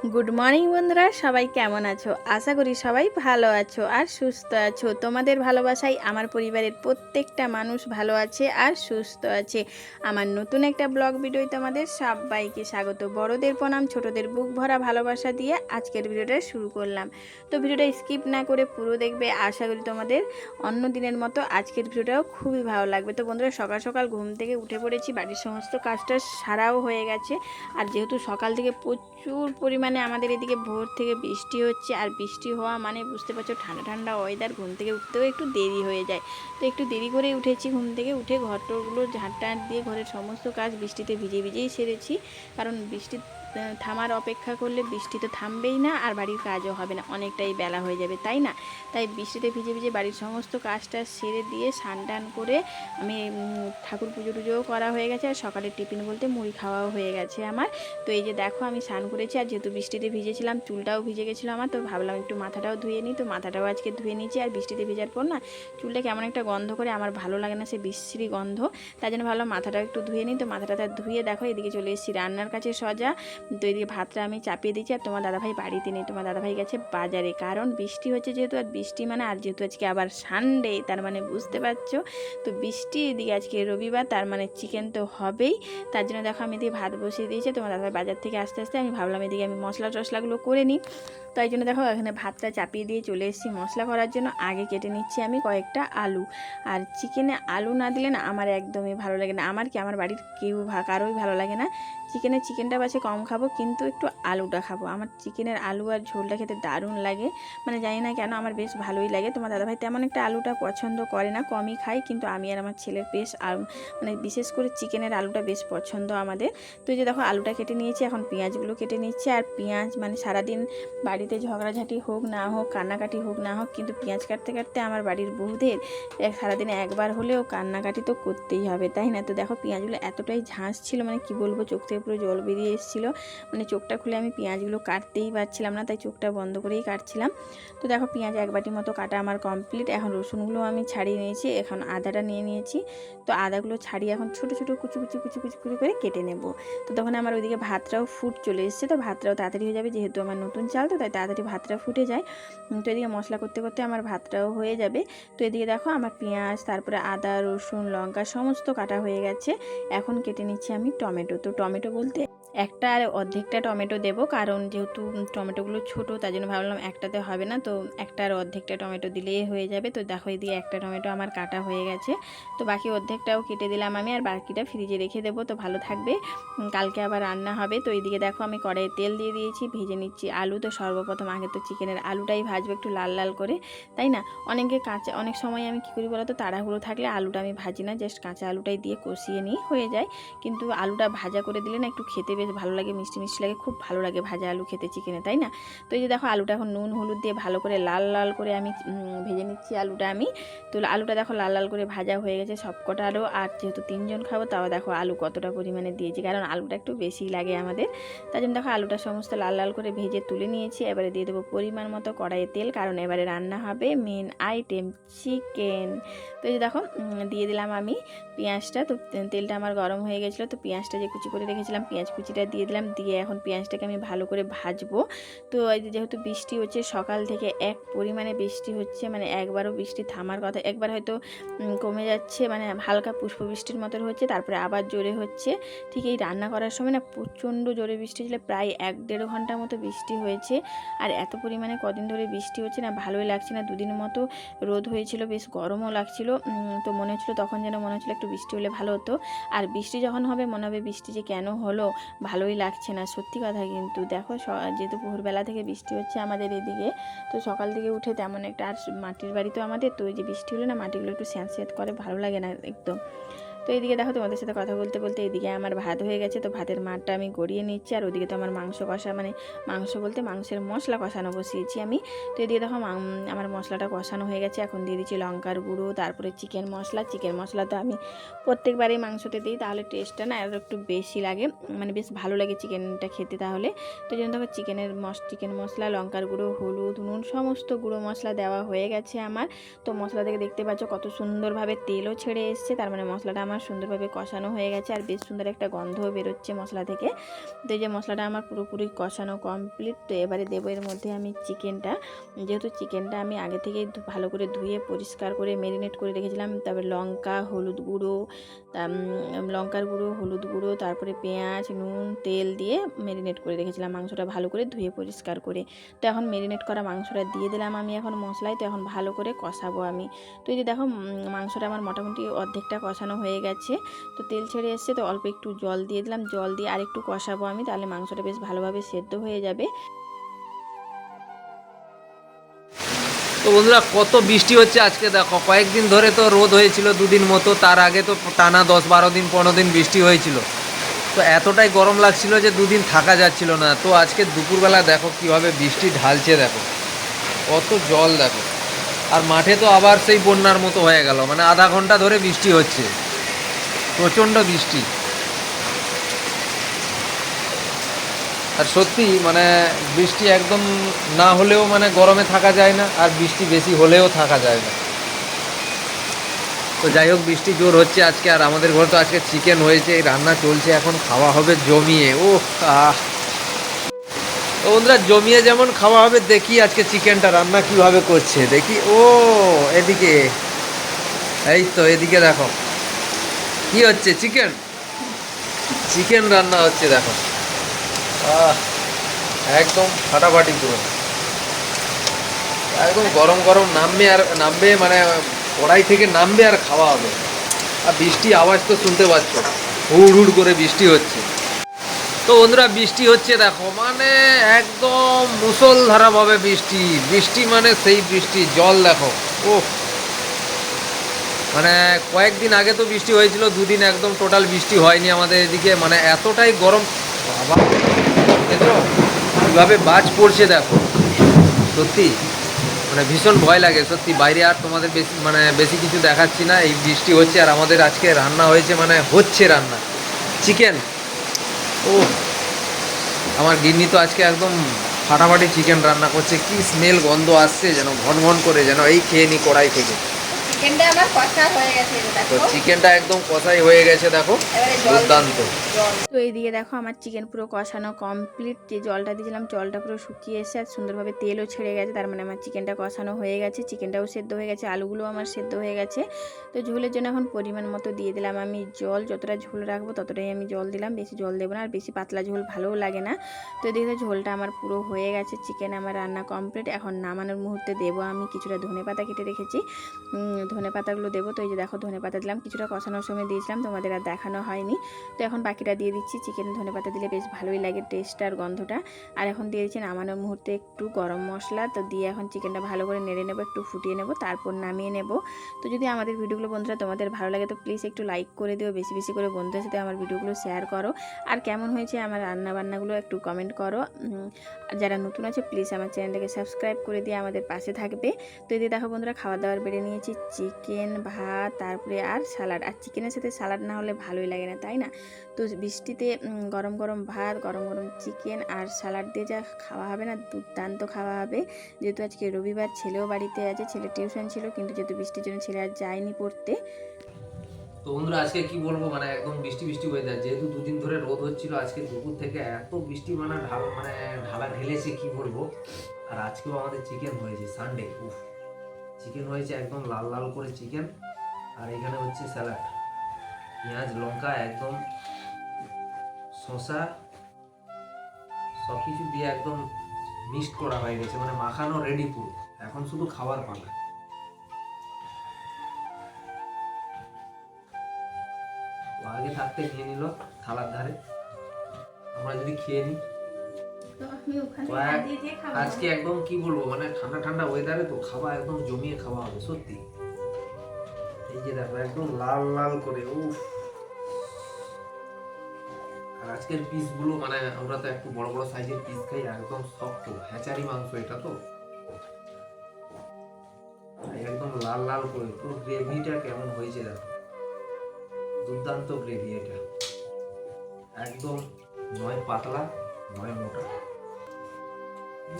Good morning বন্ধুরা। সবাই কেমন আছো? আশা করি সবাই ভালো আছো আর সুস্থ আছো। তোমাদের ভালোবাসায় আমার পরিবারের প্রত্যেকটা মানুষ ভালো আছে আর সুস্থ আছে। আমার নতুন একটা ব্লগ ভিডিও তোমাদের সবাইকে স্বাগত। বড়দের প্রণাম, ছোটদের বুক ভরা ভালোবাসা দিয়ে আজকের ভিডিওটা শুরু করলাম। তো ভিডিওটা স্কিপ না করে পুরো দেখবে। আশা করি তোমাদের অন্য দিনের মতো আজকের ভিডিওটাও খুবই ভালো লাগবে। তো বন্ধুরা, সকাল সকাল ঘুম থেকে উঠে পড়েছি। বাড়ির সমস্ত কাজটা সারাও হয়ে গেছে। আর যেহেতু সকাল থেকে প্রচুর পরিমাণে আমাদের এদিকে ভোর থেকে বৃষ্টি হচ্ছে, আর বৃষ্টি হওয়া মানে বুঝতে পারছ, ঠান্ডা ঠান্ডা ওয়েদার ঘুম থেকে উঠতেও একটু দেরি হয়ে যায়। তো একটু দেরি করে উঠেছি, ঘুম থেকে উঠে ঘরটরগুলো ঝাঁট টাঁট দিয়ে ঘরের সমস্ত কাজ বৃষ্টিতে ভিজে ভিজেই সেরেছি। কারণ বৃষ্টি থামার অপেক্ষা করলে বৃষ্টি তো থামবেই না, আর বাড়ির কাজও হবে না, অনেকটাই বেলা হয়ে যাবে, তাই না? তাই বৃষ্টিতে ভিজে ভিজে বাড়ির সমস্ত কাজটা সেরে দিয়ে স্নান টান করে আমি ঠাকুর পুজো টুজোও করা হয়ে গেছে, আর সকালে টিফিন বলতে মুড়ি খাওয়াও হয়ে গেছে আমার। তো এই যে দেখো আমি স্নান করেছি, আর যেহেতু বৃষ্টিতে ভিজেছিলাম, চুলটাও ভিজে গেছিল আমার, তো ভাবলাম একটু মাথাটাও ধুয়ে নিই, তো মাথাটাও আজকে ধুয়ে নিয়েছি, আর বৃষ্টিতে ভেজার পর না চুলটা কেমন একটা গন্ধ করে আমার ভালো লাগে না, সে বিশ্রী গন্ধ তাই জন্য ভাবলাম মাথাটাও একটু ধুয়ে নিই, তো মাথাটা ধুয়ে দেখো এদিকে চলে এসেছি রান্নার কাছে সজা, তো এদিকে ভাতটা আমি চাপিয়ে দিচ্ছি আর তোমার দাদাভাই বাড়িতে নেই, তোমার দাদাভাই গেছে বাজারে, কারণ বৃষ্টি হচ্ছে যেহেতু, আর বৃষ্টি মানে আর যেহেতু আজকে আবার সানডে তার মানে বুঝতে পারছ, তো বৃষ্টি এদিকে আজকে রবিবার, তার মানে চিকেন তো হবেই, তার জন্য দেখো আমি এদিকে ভাত বসিয়ে দিয়েছি, তোমার দাদাভাই বাজার থেকে আস্তে আস্তে আমি ভাবলাম এদিকে আমি মশলা টশলাগুলো করে নিই। তাই জন্য দেখো এখানে ভাতটা চাপিয়ে দিয়ে চলে এসেছি মশলা করার জন্য। আগে কেটে নিচ্ছি আমি কয়েকটা আলু। আর চিকেনে আলু না দিলে না আমার একদমই ভালো লাগে না। আমার কি? আমার বাড়ির কেউ কারোই ভালো লাগে না। চিকেনের চিকেনটা বাসে কম খাব, কিন্তু একটু আলুটা খাব। আমার চিকেনের আলু আর ঝোলটা খেতে দারুণ লাগে। মানে জানি না কেন, আমার বেশ ভালোই লাগে। তোমার দাদাভাই তেমন একটা আলুটা পছন্দ করে না, কমই খাই কিন্তু আমি আর আমার ছেলের বেশ মানে বিশেষ করে চিকেনের আলুটা বেশ পছন্দ আমাদের। তো যে দেখো, আলুটা কেটে নিয়েছি, এখন পেঁয়াজগুলো কেটে নিচ্ছি। আর পেঁয়াজ মানে সারাদিন বাড়িতে ঝগড়াঝাটি হোক না হোক, কান্নাকাটি হোক না হোক, কিন্তু পেঁয়াজ কাটতে কাটতে আমার বাড়ির বউদের সারাদিনে একবার হলেও কান্নাকাটি তো করতেই হবে, তাই না? তো দেখো, পেঁয়াজগুলো এতটাই ঝাঁস ছিল মানে কি বলব, চোখ থেকে পুরো জল বেরিয়ে এসেছিল। মানে চোখটা খুলে আমি পেঁয়াজগুলো কাটতেই পারছিলাম না, তাই চোখটা বন্ধ করেই কাটছিলাম। তো দেখো পেঁয়াজ এক বাটি মতো কাটা আমার কমপ্লিট এখন রসুনগুলো আমি ছাড়িয়ে নিয়েছি, এখন আদাটা নিয়ে নিয়েছি। তো আদাগুলো ছাড়িয়ে এখন ছোটো ছোটো কুচু কুচু কুচু কুচু করে কেটে নেব। তো তখন আমার ওইদিকে ভাতটাও ফুট চলে এসেছে, তো ভাতটাও তাড়াতাড়ি হয়ে যাবে, যেহেতু আমার নতুন চাল, তো তাই তাড়াতাড়ি ভাতটা ফুটে যায়। তো এদিকে মশলা করতে করতে আমার ভাতটাও হয়ে যাবে। তো এদিকে দেখো আমার পেঁয়াজ, তারপরে আদা, রসুন, লঙ্কা, সমস্ত কাটা হয়ে গেছে। এখন কেটে নিচ্ছি আমি টমেটো। তো টমেটো বলতে একটা আর অর্ধেকটা টমেটো দেবো, কারণ যেহেতু টমেটোগুলো ছোটো, তার জন্য ভাবলাম একটাতে হবে না, তো একটা আর অর্ধেকটা টমেটো দিলেই হয়ে যাবে। তো দেখো এদিকে একটা টমেটো আমার কাটা হয়ে গেছে, তো বাকি অর্ধেকটাও কেটে দিলাম আমি, আর বাকিটা ফ্রিজে রেখে দেবো, তো ভালো থাকবে। কালকে আবার রান্না হবে, তো এইদিকে দেখো আমি কড়াইয়ে তেল দিয়ে দিয়েছি, ভেজে নিচ্ছি আলু, তো সর্বপ্রথম আগে তো চিকেনের আলুটাই ভাজবো একটু লাল লাল করে, তাই না? অনেকে কাঁচা, অনেক সময় আমি কী করি বলো তো তাড়াহুড়ো থাকলে আলুটা আমি ভাজি না, জাস্ট কাঁচা আলুটাই দিয়ে কষিয়ে নিই, হয়ে যায়। কিন্তু আলুটা ভাজা করে দিলে না একটু খেতে বেশ ভালো লাগে, মিষ্টি মিষ্টি লাগে, খুব ভালো লাগে ভাজা আলু খেতে চিকেনে তাই না? তো এই যে দেখো আলুটা এখন নুন, হলুদ দিয়ে ভালো করে লাল লাল করে আমি ভেজে নিচ্ছি আলুটা আমি। তো আলুটা দেখো লাল লাল করে ভাজা হয়ে গেছে সব কটা আলু। আর যেহেতু তিনজন খাব, তাও দেখো আলু কতটা পরিমাণে দিয়েছি, কারণ আলুটা একটু বেশি লাগে আমাদের। তার জন্য দেখো আলুটা সমস্ত লাল লাল করে ভেজে তুলে নিয়েছি। এবারে দিয়ে দেবো পরিমাণ মতো কড়াইয়ে তেল, কারণ এবারে রান্না হবে মেন আইটেম চিকেন তো এই যে দেখো দিয়ে দিলাম আমি পেঁয়াজটা। তো তেলটা আমার গরম হয়ে গেছিল, তো পেঁয়াজটা যে কুচি করে রেখেছিলাম, পেঁয়াজ কুচিটা দিয়ে দিলাম, দিয়ে এখন পেঁয়াজটাকে আমি ভালো করে ভাজবো। তো এই যেহেতু বৃষ্টি হচ্ছে, সকাল থেকে এক পরিমাণে বৃষ্টি হচ্ছে মানে একবারও বৃষ্টি থামার কথা, একবার হয়তো কমে যাচ্ছে মানে হালকা পুষ্প বৃষ্টির মতো হচ্ছে, তারপরে আবার জোরে হচ্ছে। ঠিক এই রান্না করার সময় না প্রচণ্ড জোরে বৃষ্টি ছিল প্রায় এক দেড় ঘণ্টার মতো বৃষ্টি হয়েছে। আর এত পরিমাণে কদিন ধরে বৃষ্টি হচ্ছে না, ভালোই লাগছে না, দুদিন মতো রোদ হয়েছিল, বেশ গরমও লাগছিল তো মনে হচ্ছিল তখন যেন মনে হচ্ছিল একটু বৃষ্টি হলে ভালো হতো। আর বৃষ্টি যখন হবে, মনে হবে বৃষ্টি যে কেন হলো ভালোই লাগছে না, সত্যি কথা কিন্তু। দেখো যেহেতু ভোরবেলা থেকে বৃষ্টি হচ্ছে আমাদের এদিকে, তো সকাল থেকে উঠে তেমন একটা, আর মাটির বাড়ি তো আমাদের, তো ওই যে বৃষ্টি হলে না মাটিগুলো একটু স্যাঁত করে, ভালো লাগে না একদম। তো এইদিকে দেখো তোমাদের সাথে কথা বলতে বলতে এইদিকে আমার ভাত হয়ে গেছে, তো ভাতের মাঠটা আমি গড়িয়ে নিচ্ছি, আর ওদিকে তো আমার মাংস কষা মানে মাংস বলতে মাংসের মশলা কষানো বসিয়েছি আমি। তো এদিকে দেখো আমার মশলাটা কষানো হয়ে গেছে, এখন দিয়ে দিচ্ছি লঙ্কার গুঁড়ো, তারপরে চিকেন মশলা চিকেন মশলা তো আমি প্রত্যেকবারই মাংসতে দিই, তাহলে টেস্টটা না আরও একটু বেশি লাগে মানে বেশ ভালো লাগে চিকেনটা খেতে তাহলে। তো জন্য দেখো চিকেনের মশ, চিকেন মশলা, লঙ্কার গুঁড়ো, হলুদ, নুন, সমস্ত গুঁড়ো মশলা দেওয়া হয়ে গেছে আমার। তো মশলা থেকে দেখতে পাচ্ছ কত সুন্দরভাবে তেলও ছেড়ে এসছে, তার মানে মশলাটা আমার সুন্দরভাবে কষানো হয়ে গেছে আর বেশ সুন্দর একটা গন্ধও বেরোচ্ছে মশলা থেকে। তো এই যে মশলাটা আমার পুরোপুরি কষানো কমপ্লিট তো এবারে দেবো এর মধ্যে আমি চিকেনটা। যেহেতু চিকেনটা আমি আগে থেকেই ধু- ভালো করে ধুয়ে পরিষ্কার করে মেরিনেট করে রেখেছিলাম, তারপরে লঙ্কা, হলুদ গুঁড়ো লঙ্কার গুঁড়ো, হলুদ গুঁড়ো, তারপরে পেঁয়াজ, নুন, তেল দিয়ে মেরিনেট করে রেখেছিলাম মাংসটা ভালো করে ধুয়ে পরিষ্কার করে। তো এখন মেরিনেট করা মাংসটা দিয়ে দিলাম আমি এখন মশলায়, তো এখন ভালো করে কষাবো আমি। তো এই যে দেখো মাংসটা আমার মোটামুটি অর্ধেকটা কষানো হয়ে গেছে। তো তেল ছেড়ে এসছে, তো অল্প একটু জল দিয়ে দিলাম। জল দিয়ে আর একটু কষাবো আমি, তাহলে মাংসটা বেশ ভালোভাবে সেদ্ধ হয়ে যাবে। তো বন্ধুরা, কত বৃষ্টি হচ্ছে আজকে দেখো। কয়েকদিন ধরে তো রোদ হয়েছিল দুদিন মতো, তার আগে তো টানা দশ বারো দিন, পনেরো দিন বৃষ্টি হয়েছিল। তো এতটাই গরম লাগছিল যে দুদিন থাকা যাচ্ছিল না। তো আজকে দুপুরবেলা দেখো কীভাবে বৃষ্টি ঢালছে দেখো। কত জল দেখো। আর মাঠে তো আবার সেই বন্যার মতো হয়ে গেল মানে আধা ঘণ্টা ধরে বৃষ্টি হচ্ছে। প্রচণ্ড বৃষ্টি। আর সত্যি মানে বৃষ্টি একদম না হলেও মানে গরমে থাকা যায় না, আর বৃষ্টি বেশি হলেও থাকা যায় না। তো যাই হোক, বৃষ্টি জোর হচ্ছে আজকে, আর আমাদের ঘরে তো আজকে চিকেন হয়েছে, রান্না চলছে, এখন খাওয়া হবে জমিয়ে। ও বন্ধুরা, জমিয়ে যেমন খাওয়া হবে, দেখি আজকে চিকেনটা রান্না কীভাবে করছে। দেখি, ও, এদিকে। এই তো, এদিকে দেখো। কি হচ্ছে? চিকেন চিকেন রান্না হচ্ছে, দেখো। একদম ফাটাফাটি পুরো। একদম গরম গরম নামবে আর নামবে মানে কড়াই থেকে নামবে আর খাওয়া হবে। আর বৃষ্টি আওয়াজ তো শুনতে পাচ্ছ। হুড় হুড় করে বৃষ্টি হচ্ছে। তো বন্ধুরা, বৃষ্টি হচ্ছে, দেখো। মানে একদম মুসলধারাভাবে বৃষ্টি। বৃষ্টি মানে সেই বৃষ্টি, জল, দেখো। ও মানে কয়েকদিন আগে তো বৃষ্টি হয়েছিল, দুদিন একদম টোটাল বৃষ্টি হয়নি আমাদের এদিকে মানে এতটাই গরম। বাবা কীভাবে বাজ পড়ছে দেখো। সত্যি মানে ভীষণ ভয় লাগে, সত্যি। বাইরে আর তোমাদের বেশি মানে বেশি কিছু দেখাচ্ছি না, এই বৃষ্টি হচ্ছে আর আমাদের আজকে রান্না হয়েছে মানে হচ্ছে রান্না। চিকেন ও, আমার গিন্নি তো আজকে একদম ফাটাফাটি চিকেন রান্না করছে, কি স্মেল গন্ধ আসছে, যেন ঘন ঘন করে, যেন এই খেয়ে নি কড়াই থেকে। চিকেনটা আমার কষা হয়ে গেছে তো চিকেনটা একদম কষাই হয়ে গেছে দেখো। দুর্দান্ত। তো এইদিকে দেখো আমার চিকেন পুরো কষানো কমপ্লিট। যে জলটা দিয়েছিলাম জলটা পুরো শুকিয়ে এসে আর সুন্দরভাবে তেলও ছেড়ে গেছে। তার মানে আমার চিকেনটা কষানো হয়ে গেছে চিকেনটাও সেদ্ধ হয়ে গেছে আলুগুলো আমার সেদ্ধ হয়ে গেছে। তো ঝোলের জন্য এখন পরিমাণ মতো দিয়ে দিলাম। আমি জল যতটা ঝোল রাখব ততটাই আমি জল দিলাম। বেশি জল দেবো না আর বেশি পাতলা ঝোল ভালোও লাগে না। তো এদিকে ঝোলটা আমার পুরো হয়ে গেছে চিকেন আমার রান্না কমপ্লিট। এখন নামানোর মুহূর্তে দেবো আমি কিছুটা ধনে পাতা কেটে রেখেছি। ধনে পাতাগুলো দেবো। তো এই যে দেখো ধনে পাতা দিলাম, কিছুটা কষানোর সময় দিয়েছিলাম তোমাদের আর দেখানো হয়নি। তো এখন বাকিটা দিয়ে দিচ্ছি চিকেন ধনে পাতা দিলে বেশ ভালোই লাগে টেস্ট আর গন্ধটা। আর এখন দিয়ে দিচ্ছি নামানোর মুহূর্তে একটু গরম মশলা, তো দিয়ে এখন চিকেনটা ভালো করে নেড়ে নেব, একটু ফুটিয়ে নেব, তারপর নামিয়ে নেব। তো যদি আমাদের ভিডিওগুলো বন্ধুরা তোমাদের ভালো লাগে, তো প্লিজ একটু লাইক করে দিও, বেশি বেশি করে বন্ধুদের সাথে আমার ভিডিওগুলো শেয়ার করো। আর কেমন হয়েছে আমার রান্না বান্নাগুলো একটু কমেন্ট করো। আর যারা নতুন আছে প্লিজ আমার চ্যানেলটাকে সাবস্ক্রাইব করে দিয়ে আমাদের পাশে থাকবে। তো এদিকে দেখো বন্ধুরা, খাওয়া দাওয়ার বেড়ে নিয়েছি চিকেন, ভাত, তারপরে আর স্যালাড আর চিকেনের সাথে স্যালাড না হলে ভালোই লাগে না, তাই না? তো বৃষ্টিতে গরম গরম ভাত, গরম গরম চিকেন আর স্যালাড দিয়ে যা খাওয়া হবে না, দুর্দান্ত খাওয়া হবে। যেহেতু আজকে রবিবার, ছেলেও বাড়িতে আছে, ছেলে টিউশন ছিল, কিন্তু যেহেতু বৃষ্টির জন্য ছেলে আর যায়নি পড়তে। তো বন্ধুরা, আজকে কি বলব? মানে একদম বৃষ্টি বৃষ্টি ওয়েদার যেহেতু দুদিন ধরে রোদ হচ্ছিল, আজকে দুপুর থেকে এত বৃষ্টি মানে ঢাল মানে ঢালা ঢেলেছে, কি বলব? আর আজকেও আমাদের চিকেন হয়েছে সানডে উফ। চিকেন হয়েছে একদম লাল লাল করে চিকেন আর এখানে হচ্ছে স্যালাড পেঁয়াজ, লঙ্কা একদম শসা সব কিছু দিয়ে একদম মিক্সড করা হয়ে গেছে মানে মাখানো রেডি পুরো। এখন শুধু খাবার পালা। আগে থাকতে নিয়ে নিল থালার ধারে। আমরা যদি খেয়ে নিই। আজকে একদম কি বলব মানে ঠান্ডা ঠান্ডা ওয়েদারে তো খাওয়া একদম জমিয়ে খাওয়া হবে সত্যি। এই যে দেখো একদম লাল লাল করে উফ। আর আজকের পিসগুলো মানে আমরা তো একটু বড় বড় সাইজের পিস খাই একদম শক্ত হ্যাচারি মাংস এটা তো। একদম লাল লাল করে পুরো গ্রেভিটা কেমন হয়েছে দেখো। দুর্দান্ত গ্রেভি এটা। একদম নয় পাতলা নয় মোটা। আর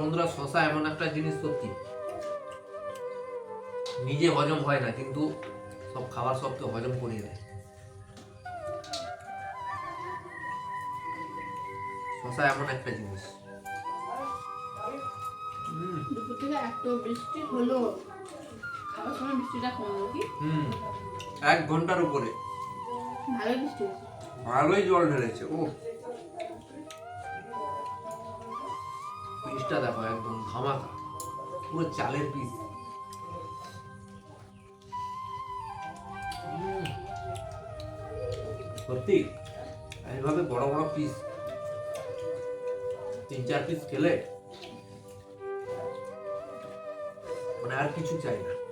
বন্ধুরা, শশা এমন একটা জিনিস সত্যি। নিজে হজম হয় না, কিন্তু সব খাবার সবকে হজম করিয়ে দেয়। শশা এমন একটা জিনিস। দুপুর থেকে এত বৃষ্টি হলো। খাওয়ার সময় বৃষ্টিটা কমলো কি? হুম এক ঘণ্টার উপরে। ভালো বৃষ্টি ভালোই জল ঢেলেছে ও। পিসটা দেখো একদম ধামাকা। পুরো চালের পিস। সত্যি এইভাবে বড় বড় পিস তিন চার পিস খেলে মানে আর কিছু চাই না।